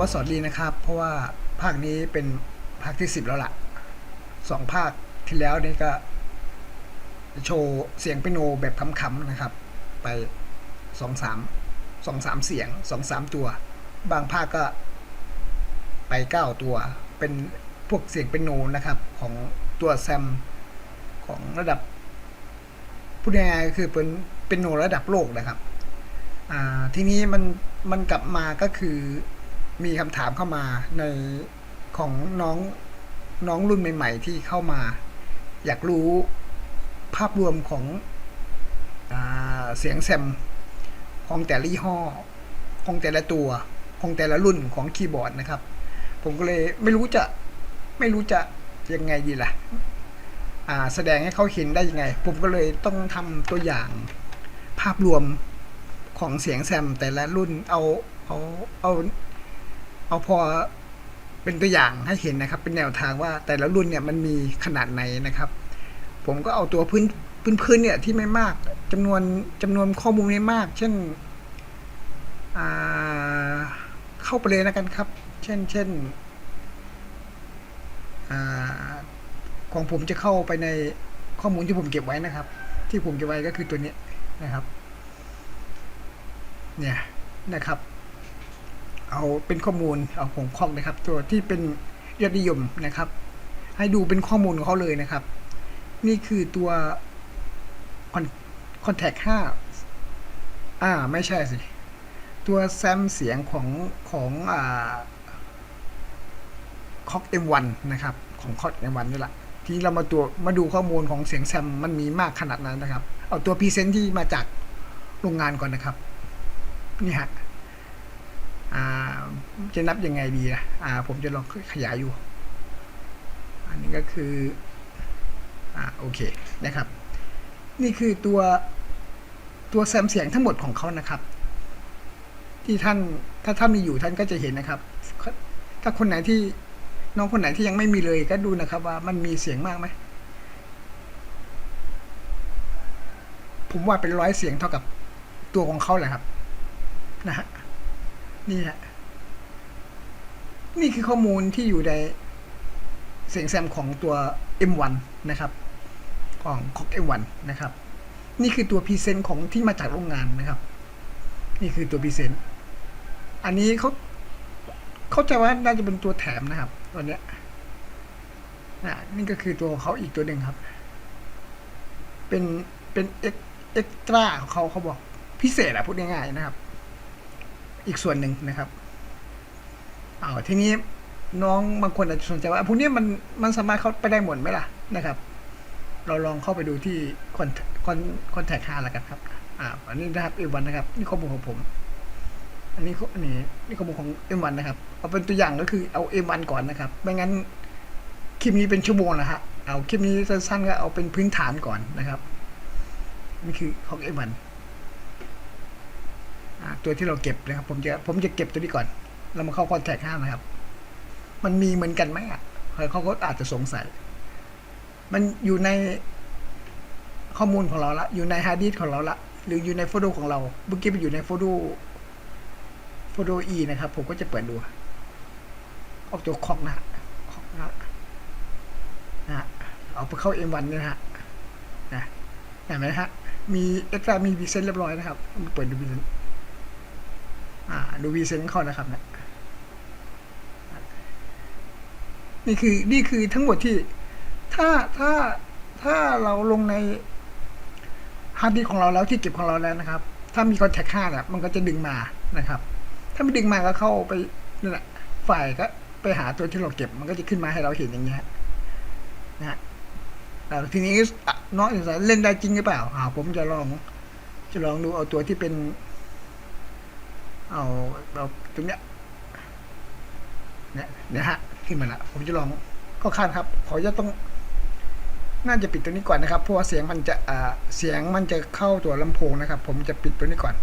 ว่าสอนดีนะครับ เพราะว่าภาคนี้เป็นภาคที่สิบแล้วล่ะสองภาคที่แล้วนี่ก็ โชว์เสียงเปียโนแบบขำๆนะครับ ไปสองสามสองสามเสียงสองสามตัว บางภาคก็ไปเก้าตัว เป็นพวกเสียงเปียโนนะครับ ของตัวแซมของระดับพูดง่ายๆก็คือเป็นเป็นโนระดับโลกนะครับ อ่าทีนี้มันมันกลับมาก็คือ มีคำถามเข้ามาในของน้องน้องรุ่นใหม่ ๆ ที่เข้ามา อยากรู้ภาพรวมของอเสียงแซมของแต่ละยี่ห้อ ของแต่ละตัว ของแต่ละรุ่นของคีย์บอร์ดนะครับ ผมก็เลยไม่รู้จะไม่รู้จะยังไงดีล่ะอ่าแสดงให้เขาเห็นได้ยังไง ผมก็เลยต้องทำตัวอย่างภาพรวมของเสียงแซมแต่ละรุ่นเอาเอาเอา เอาพอเป็นตัวอย่างให้เห็นนะครับ เป็นแนวทางว่าแต่ละรุ่นเนี่ยมันมีขนาดไหนนะครับ ผมก็เอาตัวพื้นพื้นพื้นเนี่ยที่ไม่มากจำนวนจำนวนข้อมูลไม่มาก เช่นเข้าไปเลยนะกันครับ เช่นเช่นอของผมจะเข้าไปในข้อมูลที่ผมเก็บไว้นะครับ ที่ผมเก็บไว้ก็คือตัวนี้นะครับ เนี่ยนะครับ เอาเป็นข้อมูลเอาของคองนะครับ ตัวที่เป็นยอดนิยมนะครับ ให้ดูเป็นข้อมูลของเขาเลยนะครับ นี่คือตัวคอนแทคห้าอ่าไม่ใช่สิ ตัวแซมเสียงของของอ่าคอกเอ็มวันนะครับ ของคอกเอ็มวันนี่แหละที่เรามาตัวมาดูข้อมูลของเสียงแซมมันมีมากขนาดนั้นนะครับ เอาตัวพรีเซนต์ที่มาจากโรงงานก่อนนะครับ นี่ฮะ จะนับยังไงดีอะผมจะลองขยายอยู่ อันนี้ก็คืออ่าโอเคนะครับ นี่คือตัวตัวแซมเสียงทั้งหมดของเขานะครับ ที่ท่านถ้าท่านมีอยู่ท่านก็จะเห็นนะครับ ถ้าคนไหนที่น้องคนไหนที่ยังไม่มีเลยก็ดูนะครับว่ามันมีเสียงมากไหมผมว่าเป็นร้อยเสียงเท่ากับตัวของเขาแหละครับ นะฮะ นี่ฮะนี่คือข้อมูลที่อยู่ในเสียงแซมของตัว M1 นะครับของของ M1 นะครับ นี่คือตัวพรีเซนต์ของที่มาจากโรงงานนะครับ นี่คือตัวพรีเซนต์อันนี้เขาเข้าใจว่าน่าจะเป็นตัวแถมนะครับตัวเนี้ยนะนี่ก็คือตัวของเขาอีกตัวหนึ่งครับ เป็นเป็นเอ็กเอ็กตร้าของเขาเขาบอกพิเศษอะพูดง่ายๆนะครับ อีกส่วนหนึ่งนะครับเอาทีนี้น้องบางคนอาจจะสนใจว่าพวกนี้มันมันสามารถเข้าไปได้หมดไหมล่ะนะครับ เราลองเข้าไปดูที่คอนคอนคอนแทคห้าแล้วกันครับอ่าอันนี้นะครับเอ็มวันนะครับ นี่ข้อมูลของผม อันนี้อันนี้นี่ข้อมูลของเอ็มวันนะครับ เอาเป็นตัวอย่างก็คือเอาเอ็มวันก่อนนะครับ ไม่งั้นคลิปนี้เป็นชั่วโมงนะฮะเอาคลิปนี้สั้นๆก็เอาเป็นพื้นฐานก่อนนะครับนี่คือของเอ็มวัน ตัวที่เราเก็บนะครับ ผมจะผมจะเก็บตัวนี้ก่อน เรามาเข้าคอนแทคห้านะครับ มันมีเหมือนกันไหมอะเขาก็อาจจะสงสัย มันอยู่ในข้อมูลของเราละ อยู่ในฮาร์ดดิสของเราละ หรืออยู่ในโฟโต้ของเรา เมื่อกี้ไปอยู่ในโฟโต้โฟโต้อีนะครับ ผมก็จะเปิดดูเอาตัวคอกนะคอกนะนะเอาไปเข้า M1 เนี่ยนะฮะนะเห็นไหมฮะ มีเอ็กซ์ตร้ามีดีเซนเรียบร้อยนะครับ เปิดดูดีเซน อ่าดูวีเซนเขานะครับเนะนี่คือนี่คือทั้งหมดที่ถ้าถ้าถ้าเราลงในฮาร์ดดิสของเราแล้วที่เก็บของเราแล้วนะครับ ถ้ามีคอนแทคห้าเนี่ยมันก็จะดึงมานะครับ ถ้าไม่ดึงมาก็เข้าไปนี่แหละฝ่ายก็ไปหาตัวที่เราเก็บมันก็จะขึ้นมาให้เราเห็นอย่างเงี้ยนะฮะแต่ทีนี้น้องสงสัยเล่นได้จริงหรือเปล่าอ่าผมจะลองจะลองดูเอาตัวที่เป็น เอาเอาตรงเนี้ยเนี่ยเนี่ยฮะขึ้นมาละผมจะลองก็คาดครับขอจะต้อง น่าจะปิดตัวนี้ก่อนนะครับเพราะว่าเสียงมันจะอ่าเสียงมันจะเข้าตัวลำโพงนะครับ ผมจะปิดตัวนี้ก่อน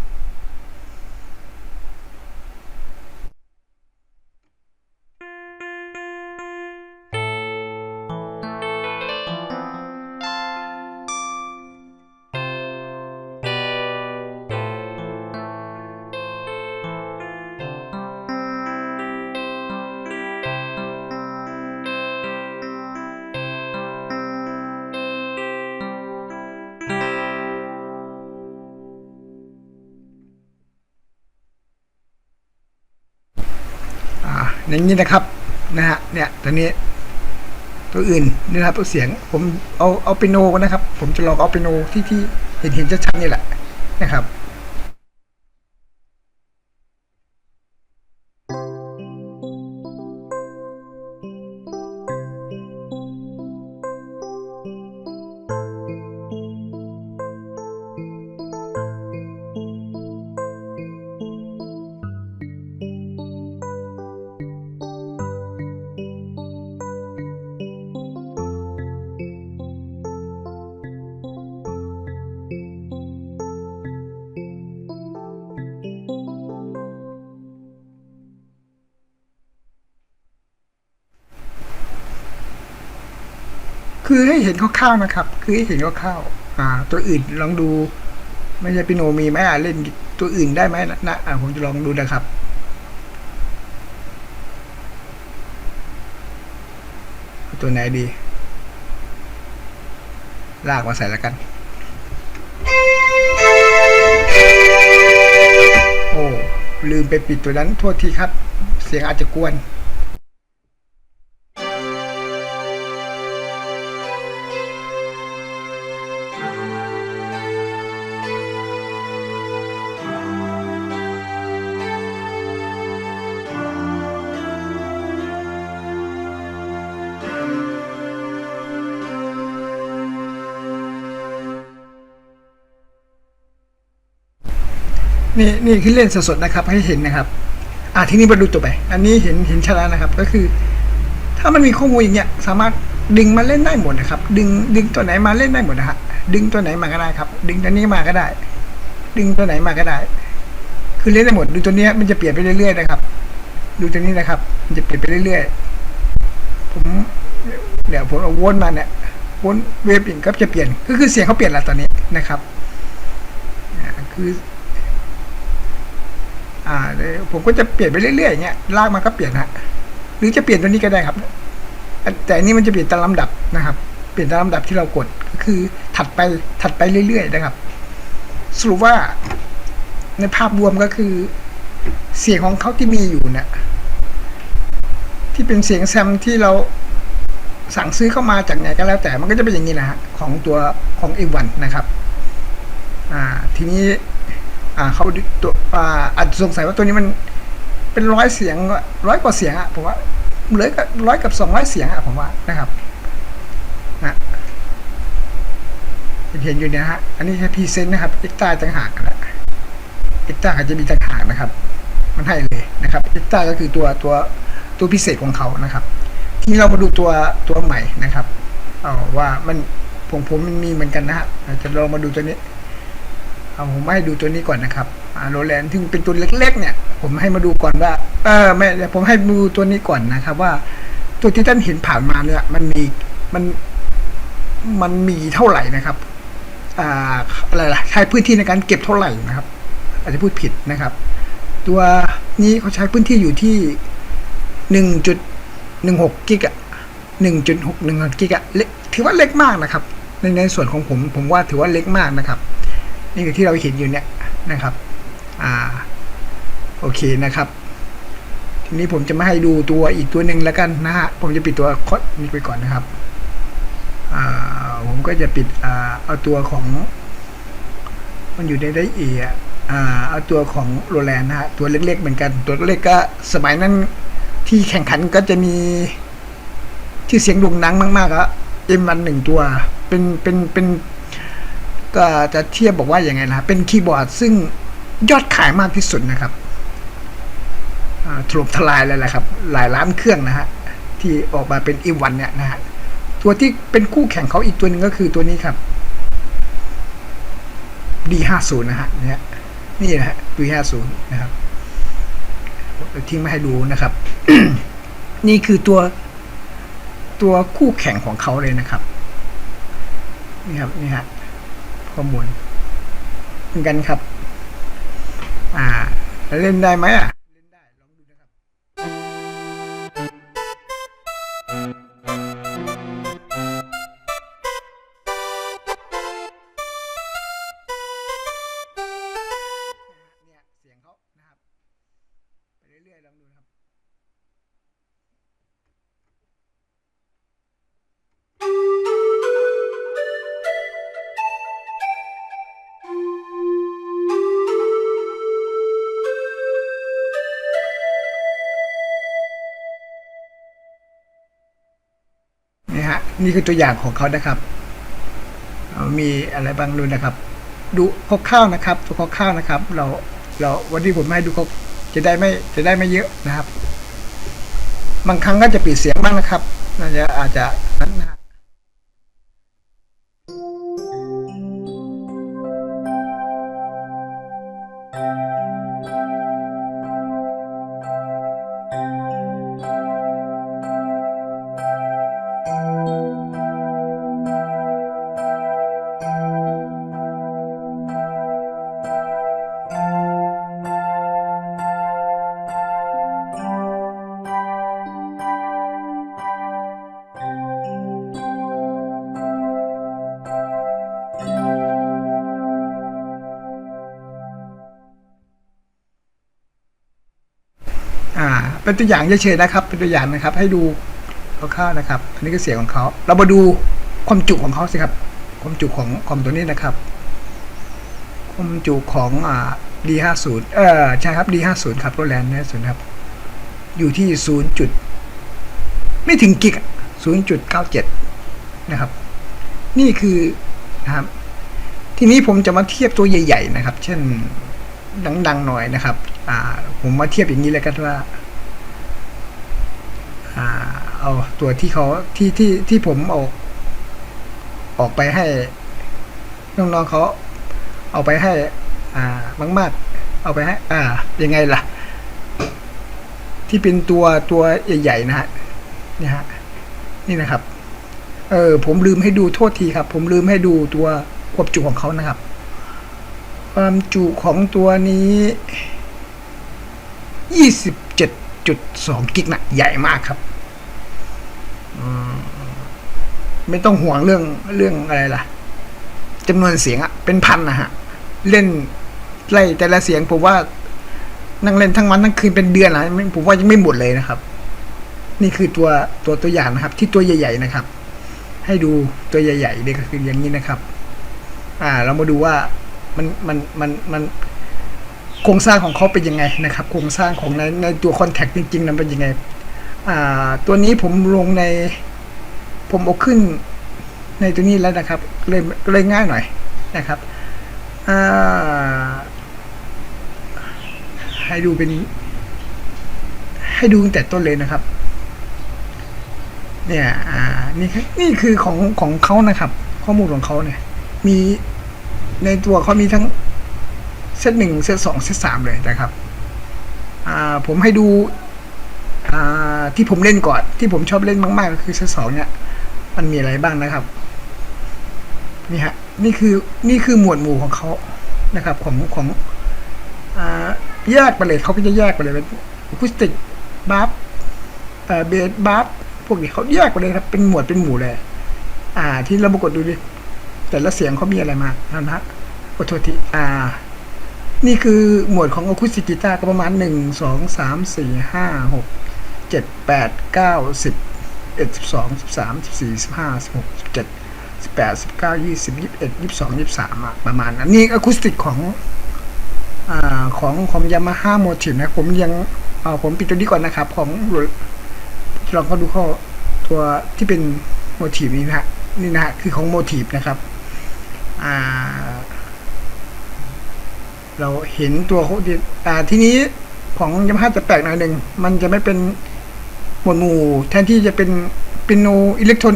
อย่างนี้นะครับนะฮะเนี่ยตัวนี้ ตัวอื่นนี่นะครับตัวเสียงผมเอาเอาเปโนนะครับ ผมจะลองเอาเปโนที่ที่เห็นเห็นชัดๆนี่แหละนะครับ คือให้เห็นคร่าวๆนะครับ คือให้เห็นคร่าวๆอ่า ตัวอื่นลองดู ไม่ใช่ปิโนมีไหมอะเล่นตัวอื่นได้ไหมนะนะอ่าผมจะลองดูนะครับตัวไหนดี ลากมาใส่แล้วกัน โอ้ ลืมไปปิดตัวนั้น โทษทีครับ เสียงอาจจะกวน นี่นี่คือเล่นสดๆนะครับ ให้เห็นนะครับ อะทีนี้มาดูตัวไป อันนี้เห็นเห็นชัดแล้วนะครับ ก็คือ ถ้ามันมีข้อมูลอย่างเงี้ย สามารถดึงมาเล่นได้หมดนะครับ ดึงดึงตัวไหนมาเล่นได้หมดนะฮะดึงตัวไหนมาก็ได้ครับ ดึงตัวนี้มาก็ได้ ดึงตัวไหนมาก็ได้ คือเล่นได้หมด ดูตัวนี้มันจะเปลี่ยนไปเรื่อยๆนะครับ ดูตัวนี้นะครับ มันจะเปลี่ยนไปเรื่อยๆ ผมเดี๋ยวผมเอาวนมาเนี่ยวนเวฟอีกก็จะเปลี่ยน ก็คือเสียงเขาเปลี่ยนแล้วตอนนี้นะครับคือ อ่าผมก็จะเปลี่ยนไปเรื่อยๆอย่างเงี้ยลากมันก็เปลี่ยนฮะหรือจะเปลี่ยนตัวนี้ก็ได้ครับ แต่อันนี้มันจะเปลี่ยนตามลำดับนะครับ เปลี่ยนตามลำดับที่เรากดก็คือถัดไปถัดไปเรื่อยๆนะครับ สรุปว่าในภาพรวมก็คือ เสียงของเขาที่มีอยู่เนี่ยที่เป็นเสียงแซมที่เราสั่งซื้อเข้ามาจากไหนก็แล้วแต่มันก็จะเป็นอย่างนี้นะฮะของตัวของเอวันนะครับ อ่า ทีนี้ อ่าเขาตัวอ่าอาจจะสงสัยว่าตัวนี้มันเป็นร้อยเสียงร้อยกว่าเสียงอะผมว่าเหลือกับร้อยกับสองร้อยเสียงอะผมว่านะครับนะเห็นอยู่เนี่ยฮะอันนี้แค่พรีเซนต์นะครับเอ็กตาต่างหากนะเอ็กตาอาจจะมีต่างหากนะครับ มันให้เลยนะครับเอ็กตาก็คือตัวตัวตัวพิเศษของเขานะครับ ทีนี้เรามาดูตัวตัวใหม่นะครับเอาว่ามันผมผมมันมีเหมือนกันนะฮะเราจะลองมาดูตัวนี้ เอาผมให้ดูตัวนี้ก่อนนะครับโรแลนด์ถึงเป็นตัวเล็ก ๆ เนี่ย ผมให้มาดูก่อนว่า เออไม่เดี๋ยวผมให้ดูตัวนี้ก่อนนะครับ ว่า ตัวที่ท่านเห็นผ่านมาเนี่ย มันมีมันมันมีเท่าไหร่นะครับ อ่าอะไรล่ะใช้พื้นที่ในการเก็บเท่าไหร่นะครับ อาจจะพูดผิดนะครับ ตัวนี้เขาใช้พื้นที่อยู่ที่หนึ่งจุดหนึ่งหกกิกะหนึ่งจุดหกหนึ่งกิกะเล็กถือว่าเล็กมากนะครับ ในในส่วนของผมผมว่าถือว่าเล็กมากนะครับ นี่คือที่เราเห็นอยู่เนี่ยนะครับ อ่า โอเคนะครับ ทีนี้ผมจะไม่ให้ดูตัวอีกตัวหนึ่งแล้วกันนะฮะ ผมจะปิดตัวคดนี้ไปก่อนนะครับ อ่า ผมก็จะปิด อ่า เอาตัวของ มันอยู่ในไดเอียอ่า เอาตัวของโรแลนด์นะฮะ ตัวเล็กๆเหมือนกัน ตัวเล็กก็สมัยนั้นที่แข่งขันก็จะมีชื่อเสียงโด่งดังมากๆอะเอ็มวันหนึ่งตัว เป็น เป็น เป็น จะเทียบบอกว่าอย่างไงนะเป็นคีย์บอร์ดซึ่งยอดขายมากที่สุดนะครับถล่มทลายเลยแหละครับ หลายล้านเครื่องนะฮะที่ออกมาเป็นอีวันเนี่ยนะฮะตัวที่เป็นคู่แข่งเขาอีกตัวหนึ่งก็คือตัวนี้ครับ D50 นะฮะเนี่ยนี่นะฮะ D50 นะครับทิ้งมาให้ดูนะครับ นี่คือตัวตัวคู่แข่งของเขาเลยนะครับ นี่ครับนี่ฮะ ข้อมูลเหมือนกันครับ อ่าเล่นได้ไหมอะ นี่คือตัวอย่างของเขานะครับมีอะไรบางรุ่นนะครับ ดูคร่าวๆนะครับตัวคร่าวๆนะครับ เราเราวันนี้ผมให้ดูเขาจะได้ไม่จะได้ไม่เยอะนะครับ บางครั้งก็จะปิดเสียงบ้างนะครับน่าจะอาจจะ เป็นตัวอย่างเฉยๆนะครับ เป็นตัวอย่างนะครับ ให้ดูคร่าวๆนะครับ อันนี้ก็เสียงของเขา เรามาดูความจุของเขาสิครับ ความจุของคอมตัวนี้นะครับ ความจุของอ่า D50 เออใช่ครับ D50 ครับโรแลนด์นะศูนครับ อยู่ที่ 0 จุด ไม่ถึงกิกอะ0.97 นะครับ นี่คือนะครับ ทีนี้ผมจะมาเทียบตัวใหญ่ ๆ นะครับ เช่นดัง ๆ หน่อยนะครับ อ่า ผมมาเทียบอย่างนี้เลยกันว่า เอาตัวที่เขาที่ที่ที่ผมเอาออกไปให้น้องๆเขาเอาไปให้ อ่ามากๆ เอาไปให้ อ่า ยังไงล่ะ ที่เป็นตัวตัวใหญ่ๆนะฮะนี่ฮะนี่นะครับ เออ ผมลืมให้ดูโทษทีครับ ผมลืมให้ดูตัวควบจุของเขานะครับ ความจุของตัวนี้27.2กิกนะใหญ่มากครับ ไม่ต้องห่วงเรื่องเรื่องอะไรล่ะจำนวนเสียงอะเป็นพันนะฮะ เล่นไล่แต่ละเสียงผมว่านั่งเล่นทั้งวันทั้งคืนเป็นเดือนนะผมว่ายังไม่หมดเลยนะครับ นี่คือตัวตัวตัวอย่างนะครับ ที่ตัวใหญ่ ๆ นะครับ ให้ดูตัวใหญ่ๆนี่ก็คืออย่างนี้นะครับ อ่า เรามาดูว่ามันมันมันมันโครงสร้างของเขาเป็นยังไงนะครับ โครงสร้างของในในตัวคอนแทคจริงๆนั้นเป็นยังไง ตัวนี้ผมลงใน ผมเอาขึ้นในตัวนี้แล้วนะครับเลยเลยง่ายหน่อยนะครับให้ดูเป็น ให้ดูตั้งแต่ต้นเลยนะครับ เนี่ยอ่านี่คือนี่คือของของเขานะครับ ข้อมูลของเขาเนี่ย มีในตัวเขามีทั้งเซตหนึ่งเซตสองเซตสามเลยนะครับ อ่าผมให้ดู ที่ผมเล่นก่อน ที่ผมชอบเล่นมากๆ ก็คือเซตสองเนี่ย มันมีอะไรบ้างนะครับ นี่ฮะ นี่คือ นี่คือหมวดหมู่ของเขานะครับ ของของแยกไปเลยเขาก็จะแยกไปเลยเป็นอคูสติกบัฟเบสบัฟพวกนี้เขาแยกไปเลยครับ เป็นหมวดเป็นหมู่เลย อ่า ที่เราปรากฏดูดิ แต่ละเสียงเขามีอะไรมานะฮะขอโทษทีอ่านี่คือหมวดของอะคูสติกกีตาร์ก็ประมาณหนึ่งสองสามสี่ห้าหก เจ็ดแปดเก้าสิบเอ็ดสิบสองสิบสามสิบสี่สิบห้าสิบหกสิบเจ็ดสิบแปดสิบเก้ายี่สิบยี่สิบเอ็ดยี่สิบสองยี่สิบสามประมาณนั้นนี่อะคูสติกของอของของยามาฮ่าโมทิฟนะผมยังผมปิดตัวนี้ก่อนนะครับ ของลองก็ดูข้อตัวที่เป็นโมทีฟนี้นะฮะนี่นะฮะคือของโมทีฟนะครับอ่าเราเห็นตัวเขาดิอ่ที่นี้ของยามาฮ่าจะแปลกหน่อยหนึ่งมันจะไม่เป็น หมวดหมู่แทนที่จะเป็นเป็นโนอิเล็กทรอน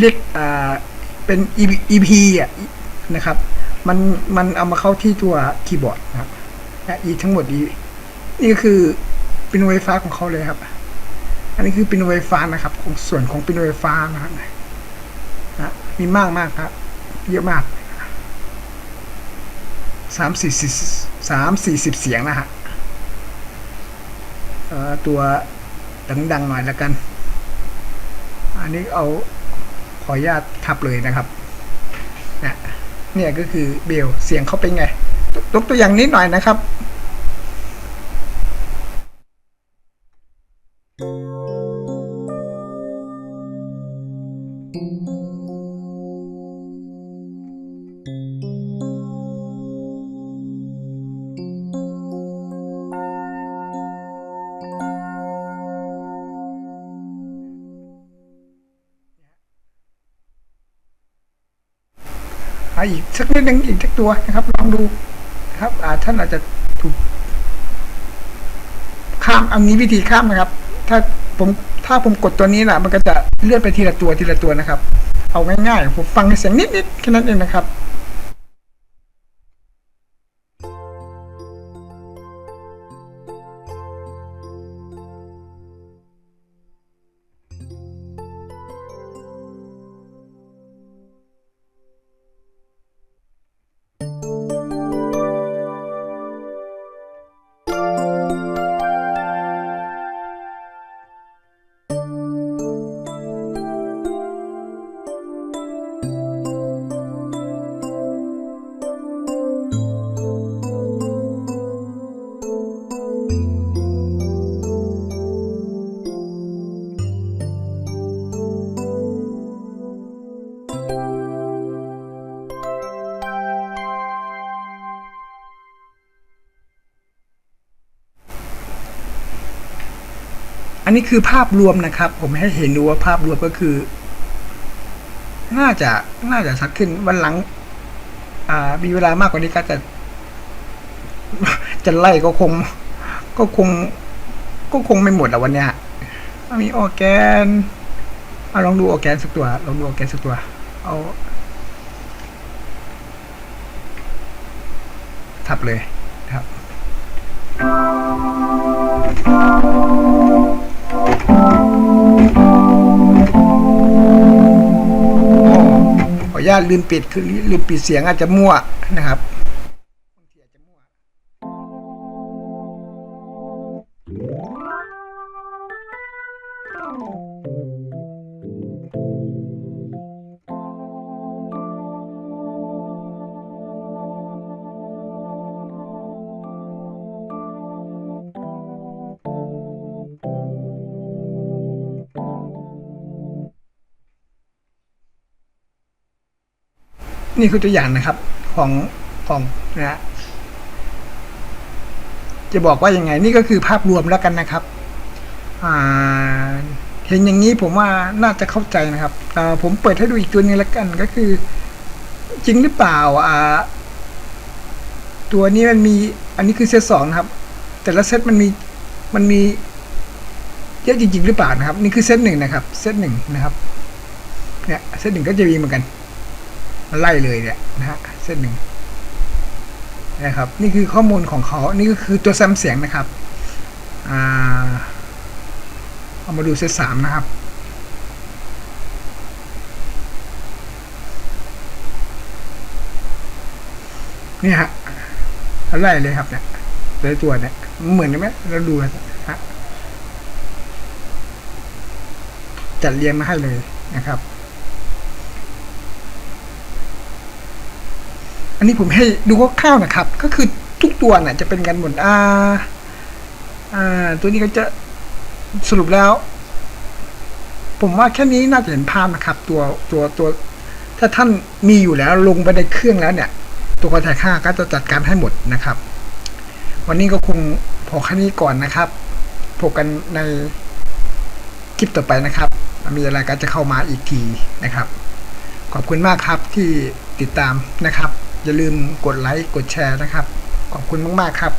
เรียกอ่าเป็น EP อะนะครับ มันมันเอามาเข้าที่ตัวคีย์บอร์ดนะครับและอีทั้งหมดนี้นี่ก็คือเป็นไฟฟ้าของเขาเลยครับ อันนี้คือเป็นไฟฟ้านะครับ ของส่วนของเป็นไฟฟ้านะครับนะมีมากมากครับ เยอะมากสามสี่สิบสามสี่สิบเสียงนะฮะตัว ดังๆหน่อยละกัน อันนี้เอาขออนุญาตทับเลยนะครับนะเนี่ยก็คือเบลเสียงเขาเป็นไงยกตัวอย่างนิดหน่อยนะครับ อาอีกสักนิดนึงอีกสักตัวนะครับลองดูนะครับอาท่านอาจจะถูก ข้ามอันนี้วิธีข้ามนะครับ ถ้าผมถ้าผมกดตัวนี้นะมันก็จะเลื่อนไปทีละตัวทีละตัวนะครับ เอาง่ายๆผมฟังเสียงนิดๆแค่นั้นเองนะครับ อันนี้คือภาพรวมนะครับ ผมให้เห็นดูว่าภาพรวมก็คือ น่าจะน่าจะชัดขึ้นวันหลัง อ่า มีเวลามากกว่านี้ก็จะ จะไล่ก็คง ก็คง ก็คงไม่หมดอะวันเนี้ยมีออแกนเอาลองดูออแกนสักตัวลองดูออแกนสักตัว เอาทับเลย ออนุญาตลืมปิดคือลืมปิดเสียงอาจจะมั่วนะครับ นี่คือตัวอย่างนะครับของของนะฮะจะบอกว่ายังไง นี่ก็คือภาพรวมแล้วกันนะครับเห็นอย่างนี้ผมว่าน่าจะเข้าใจนะครับผมเปิดให้ดูอีกตัวนึงแล้วกันก็คือ จริงหรือเปล่าอ่าตัวนี้มันมีอันนี้คือเซตสองนะครับ แต่ละเซตมันมีมันมีเยอะจริงๆหรือเปล่านะครับ นี่คือเซตหนึ่งนะครับ เซตหนึ่งนะครับเนี่ยเซตหนึ่งก็จะมีเหมือนกัน ไล่เลยเนี่ยนะฮะเส้นหนึ่งนะครับ นี่คือข้อมูลของเขานี่ก็คือตัวซ้ำเสียงนะครับอ่าเอามาดูเซตสามนะครับนี่ฮะไล่เลยครับเนี่ยเลยตัวเนี่ยเหมือนกันไหมเราดูนะฮะจัดเรียงมาให้เลยนะครับ นนี้ผมให้ดูคร่าวๆนะครับ ก็คือทุกตัวน่ะจะเป็นกันหมดอ่าอ่า ตัวนี้ก็จะสรุปแล้ว ผมว่าแค่นี้น่าจะเห็นภาพนะครับ ตัวตัวตัว ถ้าท่านมีอยู่แล้วลงไปในเครื่องแล้วเนี่ย ตัวคอนแทคห้าก็จะจัดการให้หมดนะครับ วันนี้ก็คงพอแค่นี้ก่อนนะครับพบกันในคลิปต่อไปนะครับ มีอะไรก็จะเข้ามาอีกทีนะครับ ขอบคุณมากครับที่ติดตามนะครับ อย่าลืมกดไลค์กดแชร์นะครับ ขอบคุณมาก ๆ ครับ